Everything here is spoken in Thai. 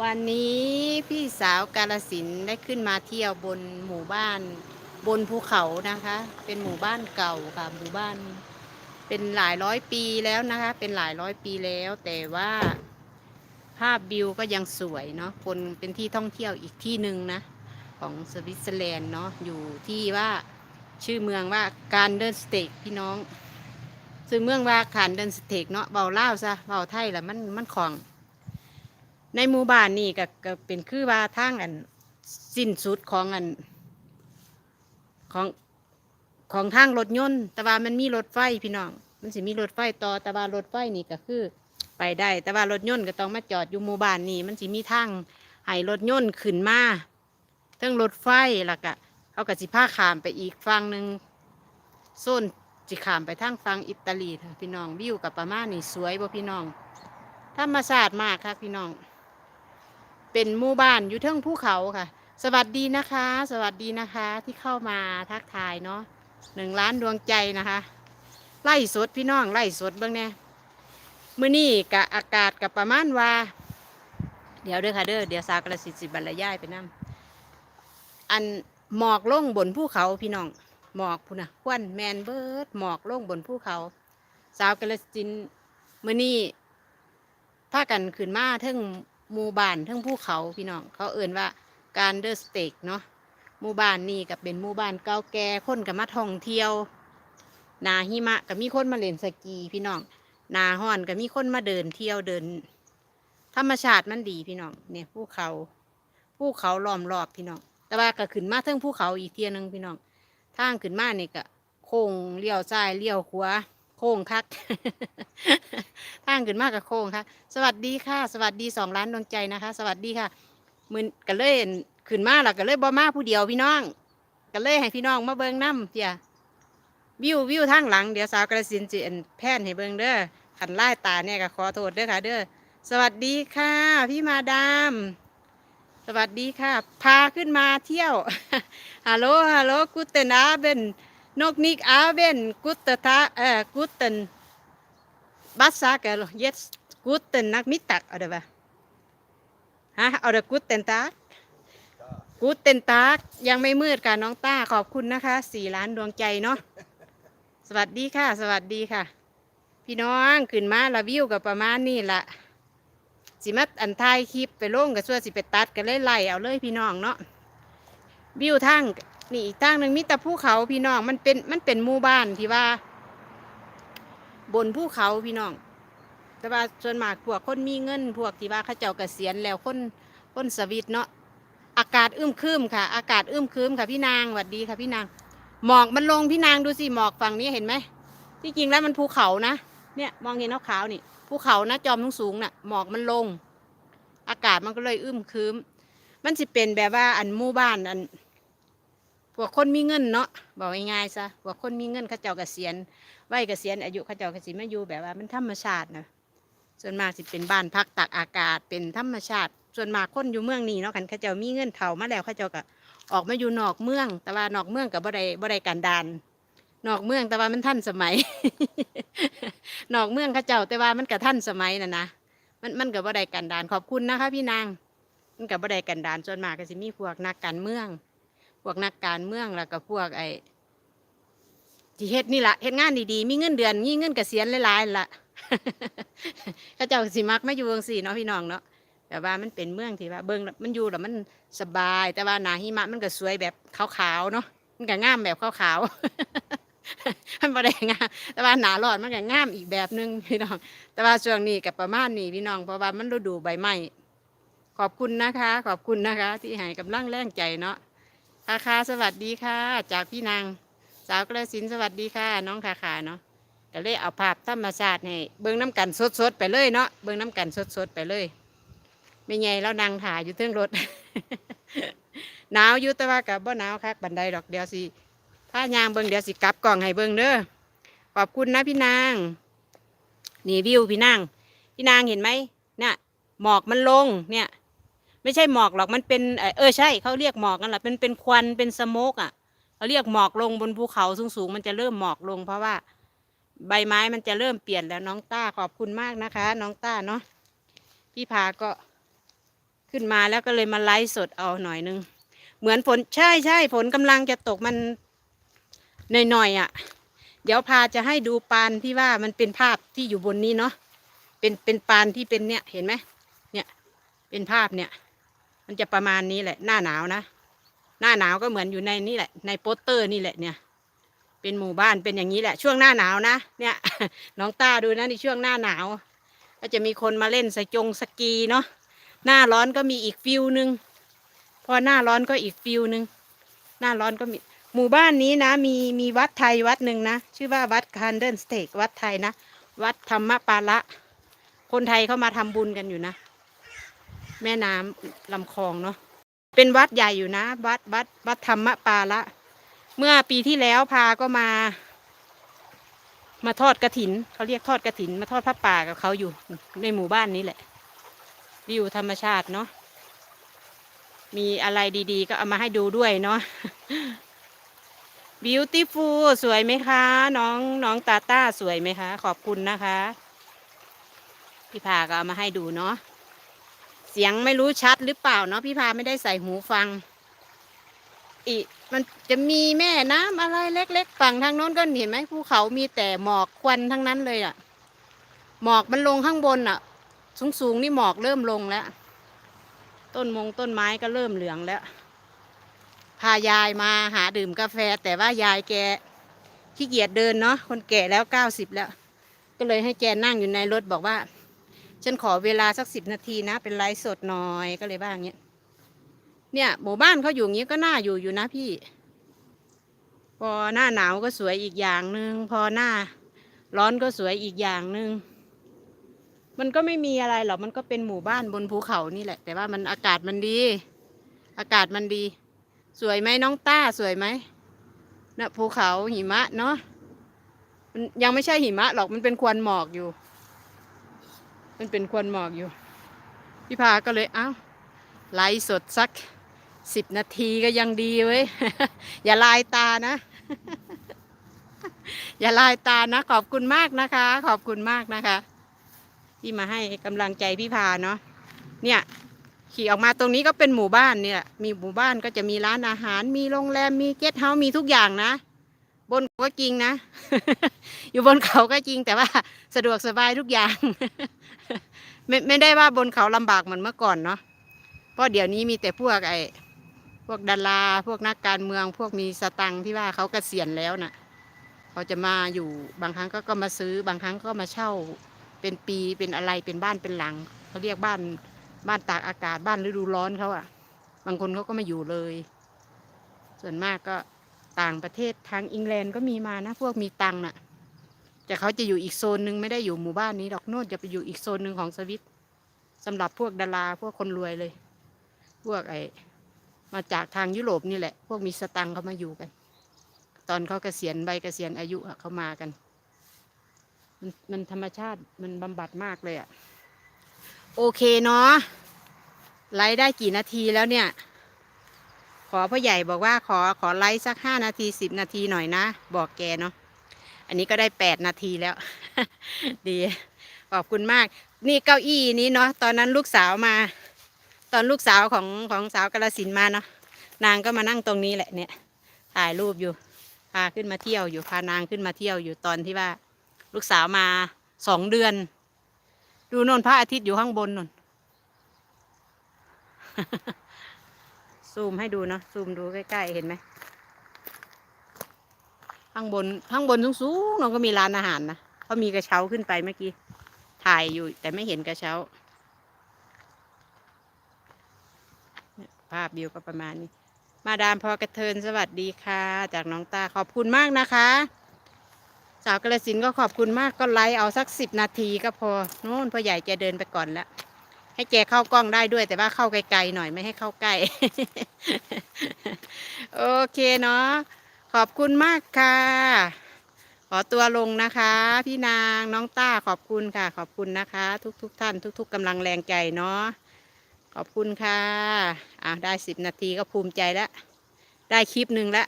วันนี้พี่สาวกาลสินได้ขึ้นมาเที่ยวบนหมู่บ้านบนภูเขานะคะ เป็นหมู่บ้านเก่าค่ะหมู่บ้าน เป็นหลายร้อยปีแล้วนะคะ เป็นหลายร้อยปีแล้ว แต่ว่าภาพวิวก็ยังสวยเนาะคนเป็นที่ท่องเที่ยวอีกที่หนึ่งนะ ของสวิตเซอร์แลนด์เนาะอยู่ที่ว่าชื่อเมืองว่าการเดินสเตกพี่น้องชื่อเมืองว่าการเดินสเตกเนาะเบาเล่าซะเบาไทยละมันมันของ ในหมู่บ้านนี่ก็ก็เป็นคือว่าทางอันสิ้นสุดของอันของของทางรถยนต์ แต่ว่ามันมีรถไฟพี่น้อง มันสิมีรถไฟต่อแต่ว่ารถไฟนี่ก็คือ ไปได้ แต่ว่ารถยนต์ก็ต้องมาจอดอยู่หมู่บ้านนี่มันสิมีทางให้รถยนต์ขึ้นมาเทั้งรถไฟแล้วก็เขาก็สิพาขามไปอีกฝั่งหนึ่งโซนสิขามไปทางฝั่งอิตาลีค่ะพี่น้องวิวกับประมาณนี่สวยบ่พี่น้องธรรมชาติมากค่ะพี่น้อง เป็นหมู่บ้านอยู่เทิงภูเขาค่ะ สวัสดีนะคะ สวัสดีนะคะที่เข้ามาทักทายเนาะหนึ่งล้านดวงใจนะคะ ไล่สดพี่น้องไล่สดเบ้างแน่มื้อนี้กะอากาศกับประมาณว่า เดี๋ยวเด้อค่ะเด้อเดี๋ยวสาวกระสิสิบรรยายไปนํอันหมอกลงบนภูเขาพี่น้องหมอกพุ่นนะควันแมนเบิร์ดหมอกลงบนภูเขาสาวกระสินมื้อนี้พากันขึ้นมาเทิง หมู่บ้านทั้งภูเขาพี่น้องเขาเอ่นว่าการเดอร์สเต็กเนาะหมู่บ้านนี่ก็เป็นหมู่บ้านเก่าแก่คนก็มาท่องเที่ยวนาหิมะก็มีคนมาเล่นสกีพี่น้องนาห้อนก็มีคนมาเดินเที่ยวเดิน ธรรมชาติมันดีพี่น้องเนี่ยภูเขาภูเขาล้อมรอบพี่น้องแต่ว่าก็ขึ้นมาเทั้งภูเขาอีกเทียนึงพี่น้องทางขึ้นมาเนี่ยก็โค้งเลี้ยวซ้ายเลี้ยวขวา ค้งคักทางขึ้นมากกับโค้งค่ะ สวัสดีค่ะ สวัสดีสองล้านดวงใจนะคะ สวัสดีค่ะมือกันเลยขึ้นมาแล้วก็เลยบ่มาผู้เดียวพี่น้องกันเลยให้พี่น้องมาเบิ่งน้ำเพียวิววิวทางหลังเดี๋ยวสาวกระสินจีนแพนให้เบิ่งเด้อขันไล่ตาเนี่ยก็ขอโทษเด้อค่ะ เด้อสวัสดีค่ะ พี่มาดามสวัสดีค่ะ พาขึ้นมาเที่ยวฮัลโหลฮัลโหลกุเตนาเบน นกนิกอาเบนกุตตทาเอ่อกุตเตน Was sagen jetzt guten Nachmittag oder was? Ha, oder guten Tag? Guten Tag ยังไม่มืดค่ะน้องต้าขอบคุณนะคะสี่ล้านดวงใจเนาะสวัสดีค่ะ สวัสดีค่ะ พี่น้องขึ้นมาละวิวกับประมาณนี้ละสิมาอันทายคลิปไปลงกับส่วนสิไปตัดกันเลยไล่เอาเลยพี่น้องเนาะวิวทาง นี่อีกทางหนึ่งมีแต่ภูเขาพี่น้องมันเป็นมันเป็นหมู่บ้านที่ว่า บนภูเขาพี่น้อง แต่ว่าส่วนมากพวกคนมีเงิน พวกที่ว่าเขาเจ้าเกษียณแล้วคนคนสวิตเนาะอากาศอึมครึมค่ะ อากาศอึมครึมค่ะพี่นางสวัสดีค่ะพี่นางหมอกมันลงพี่นางดูสิหมอกฝั่งนี้เห็นไหมที่จริงแล้วมันภูเขานะเนี่ยมองเห็นขาวๆนี่ภูเขานะจอมทุงสูงน่ะหมอกมันลง อากาศมันก็เลยอึมครึมมันสิเป็นแบบว่าอันหมู่บ้านอัน พวกคนมีเงินเนาะบอกง่ายๆซะพวกคนมีเงินเขาเจ้าเกษียณวัยเกษียณอายุเขาเจ้าก็สิมาอยู่แบบว่ามันธรรมชาตินะส่วนมากสิเป็นบ้านพักตากอากาศเป็นธรรมชาติ ส่วนมากคนอยู่เมืองนี้เนาะกันเขาเจ้ามีเงินเฒ่ามาแล้วเขาเจ้าก็ออกมาอยู่นอกเมือง แต่ว่านอกเมืองกับบ่ได้บ่ได้กันดานนอกเมืองแต่ว่ามันทันสมัย นอกเมืองเขาเจ้าแต่ว่ามันก็ทันสมัยน่ะนะมันมันกับบ่ได้กันดานขอบคุณนะคะ พี่นางมันกับบ่ได้กันดานส่วนมากก็สิมีพวกนักการเมือง พวกนักการเมืองแล้วก็พวกไอ้ที่เฮ็ดนี่ละเฮ็ดงานดีๆ มีเงินเดือนมีเงินเกษียณหลายๆละเขาเจ้าสิมักมาอยู่จังซี่เนาะพี่น้องเนาะแต่ว่ามันเป็นเมืองที่ว่าเบิ่งมันอยู่แล้วมันสบาย แต่ว่าหนาหิมะมันก็สวยแบบขาวๆเนาะมันก็งามแบบขาวๆมันบ่ได้งามแต่ว่าหนาร้อนมันก็งามอีกแบบนึงพี่น้อง แต่ว่าช่วงนี้ก็ประมาณนี้พี่น้องเพราะว่ามันฤดูใบไม้ขอบคุณนะคะ ขอบคุณนะคะ ที่ให้กำลังแรงใจเนาะ ค่ะค่ะสวัสดีค่ะ จากพี่นาง สาวกระสินสวัสดีค่ะ น้องขาขาเนาะก็เลยเอาภาพธรรมชาติให้เบิ้งน้ำกันสดๆไปเลยเนาะเบิ้งน้ำกันสดๆไปเลยไม่ไงแล้วนางถ่ายอยู่เทิงรถหนาวอยู่แต่ว่ากับบ่หนาวคักบันไดดอกเดียวสิถ้ายางเบิ้งเดี๋ยวสิกลับกล่องให้เบิ้งเด้อขอบคุณนะพี่นางนี่วิวพี่นางพี่นางเห็นไหมเนี่ยหมอกมันลงเนี่ย ไม่ใช่หมอกหรอกมันเป็นเออใช่เขาเรียกหมอกกันแหละเป็นเป็นควันเป็นสโมกอะเขาเรียกหมอกลงบนภูเขาสูงๆมันจะเริ่มหมอกลง เพราะว่าใบไม้มันจะเริ่มเปลี่ยนแล้วน้องต้าขอบคุณมากนะคะ น้องต้าเนาะพี่พาก็ขึ้นมาแล้วก็เลยมาไลฟ์สดเอาหน่อยนึง เหมือนฝนใช่ใช่ฝนกำลังจะตกมันหน่อยๆอะ เดี๋ยวพาจะให้ดูปานที่ว่ามันเป็นภาพที่อยู่บนนี้เนาะเป็นเป็นปานที่เป็นเนี่ยเห็นไหมเนี่ยเป็นภาพเนี่ย มันจะประมาณนี้แหละ หน้าหนาวนะ หน้าหนาวก็เหมือนอยู่ในนี่แหละ ในโปสเตอร์นี่แหละเนี่ย เป็นหมู่บ้านเป็นอย่างนี้แหละ ช่วงหน้าหนาวนะ เนี่ย น้องตาดูนะในช่วงหน้าหนาว ก็จะมีคนมาเล่นสจงสกีเนาะ หน้าร้อนก็มีอีกฟิวหนึ่งพอหน้าร้อนก็อีกฟิวหนึ่งหน้าร้อนก็มี หมู่บ้านนี้นะ มีมีวัดไทยวัดหนึ่งนะ ชื่อว่าวัดคันเดนสเตกวัดไทยนะ วัดธรรมปาละ คนไทยเข้ามาทำบุญกันอยู่นะ แม่น้ำลำคลองเนาะเป็นวัดใหญ่อยู่นะ วัดวัดวัดธรรมปาละ เมื่อปีที่แล้วพาก็มา มาทอดกระถินเขาเรียกทอดกระถิน มาทอดผ้าป่ากับเขาอยู่ในหมู่บ้านนี้แหละวิวธรรมชาติเนาะมีอะไรดีๆ ก็เอามาให้ดูด้วยเนาะ beautiful สวยไหมคะ น้องน้องตาต้าสวยไหมคะ ขอบคุณนะคะ พี่พาก็เอามาให้ดูเนาะ เสียงไม่รู้ชัดหรือเปล่าเนาะพี่พาไม่ได้ใส่หูฟัง อีมันจะมีแม่น้ำอะไรเล็ก ๆ ฝั่งทางโน้นก็เห็นไหมภูเขามีแต่หมอกควันทั้งนั้นเลยอะ่ะ หมอกมันลงข้างบนอะ สูงๆนี่หมอกเริ่มลงแล้ว ต้นมงต้นไม้ก็เริ่มเหลืองแล้ว พายายมาหาดื่มกาแฟ แต่ว่ายายแกขี้เกียจเดินเนาะคนแก่แล้วเก้าสิบแล้ว ก็เลยให้แกนั่งอยู่ในรถบอกว่า ฉันขอเวลาสักสิบนาทีนะเป็นไลฟ์สดหน่อยก็เลยว่างเงี้ยเนี่ยหมู่บ้านเขาอยู่อย่างนี้ก็น่าอยู่อยู่นะพี่ พอหน้าหนาวก็สวยอีกอย่างหนึ่งพอหน้าร้อนก็สวยอีกอย่างหนึ่งมันก็ไม่มีอะไรหรอกมันก็เป็นหมู่บ้านบนภูเขานี่แหละ แต่ว่ามันอากาศมันดี อากาศมันดี สวยไหมน้องต้าสวยไหมนะภูเขาหิมะเนาะมันยังไม่ใช่หิมะหรอกมันเป็นควันหมอกอยู่ มันเป็นควันหมอกอยู่ พี่พาก็เลยเอ้าไลฟ์สดสักสิบนาทีก็ยังดีเว้ย อย่าลายตานะ อย่าลายตานะ ขอบคุณมากนะคะ ขอบคุณมากนะคะ ที่มาให้กำลังใจพี่พาเนาะเนี่ย ขี่ออกมาตรงนี้ก็เป็นหมู่บ้านเนี่ย มีหมู่บ้านก็จะมีร้านอาหาร มีโรงแรมมีเกสต์เฮาส์มีทุกอย่างนะ บนก็จริงนะ อยู่บนเขาก็จริงแต่ว่าสะดวกสบายทุกอย่าง ไม่ไม่ได้ว่าบนเขาลำบากเหมือนเมื่อก่อนเนาะเพราะเดี๋ยวนี้มีแต่พวกไอ้พวกดาราพวกนักการเมือง พวกมีสตังที่ว่าเขาเกษียณแล้วน่ะเขาจะมาอยู่บางครั้งก็ก็มาซื้อบางครั้งก็มาเช่าเป็นปีเป็นอะไรเป็นบ้านเป็นหลังเขาเรียกบ้านบ้านตากอากาศบ้านฤดูร้อนเขาอะ่ะ บางคนเขาก็มาอยู่เลย ส่วนมากก็ ต่างประเทศทางอังกฤษก็มีมานะพวกมีตังน่ะ แต่เขาจะอยู่อีกโซนหนึ่งไม่ได้อยู่หมู่บ้านนี้ดอกโน่นจะไปอยู่อีกโซนหนึ่งของสวิตสำหรับพวกดาราพวกคนรวยเลย พวกไอมาจากทางยุโรปนี่แหละ พวกมีสตังเขามาอยู่กัน ตอนเขาเกษียณใบเกษียณอายุเขามากัน มันมันธรรมชาติมันบำบัดมากเลยอะโอเคเนาะไลฟ์ได้กี่นาทีแล้วเนี่ย ขอพ่อใหญ่บอกว่าขอขอไลฟ์สักห้านาทีสิบนาทีหน่อยนะ บอกแกเนาะอันนี้ก็ได้แปดนาทีแล้ว ดีขอบคุณมาก นี่เก้าอี้นี้เนาะตอนนั้นลูกสาวมา ตอนลูกสาวของของสาวกาลสินมาเนาะนางก็มานั่งตรงนี้แหละเนี่ย ถ่ายรูปอยู่พาขึ้นมาเที่ยวอยู่พานางขึ้นมาเที่ยวอยู่ตอนที่ว่า ลูกสาวมาสองเดือน ดูนนพระอาทิตย์อยู่ข้างบนนน ซูมให้ดูเนาะซูมดูใกล้ๆเห็นไหมข้างบนข้างบนสูงๆนนก็มีร้านอาหารนะเขามีกระเช้าขึ้นไปเมื่อกี้ถ่ายอยู่ แต่ไม่เห็นกระเช้าภาพวิวก็ประมาณนี้ มาดามพอกระเทินสวัสดีค่ะ จากน้องตาขอบคุณมากนะคะ สาวกระสินก็ขอบคุณมากก็ไลฟ์เอาสักสิบนาทีก็พอโน่นพ่อใหญ่แกเดินไปก่อนแล้ว ให้แกเข้ากล้องได้ด้วย แต่ว่าเข้าไกลๆหน่อยไม่ให้เข้าใกล้ โอเคเนาะขอบคุณมากค่ะ ขอตัวลงนะคะ พี่นางน้องต้าขอบคุณค่ะ ขอบคุณนะคะ ทุกๆทท่าน ทุก ๆกำลังแรงใจเนาะขอบคุณค่ะอ่าได้สิบนาทีก็ภูมิใจแล้ว ได้คลิปหนึ่งแล้ว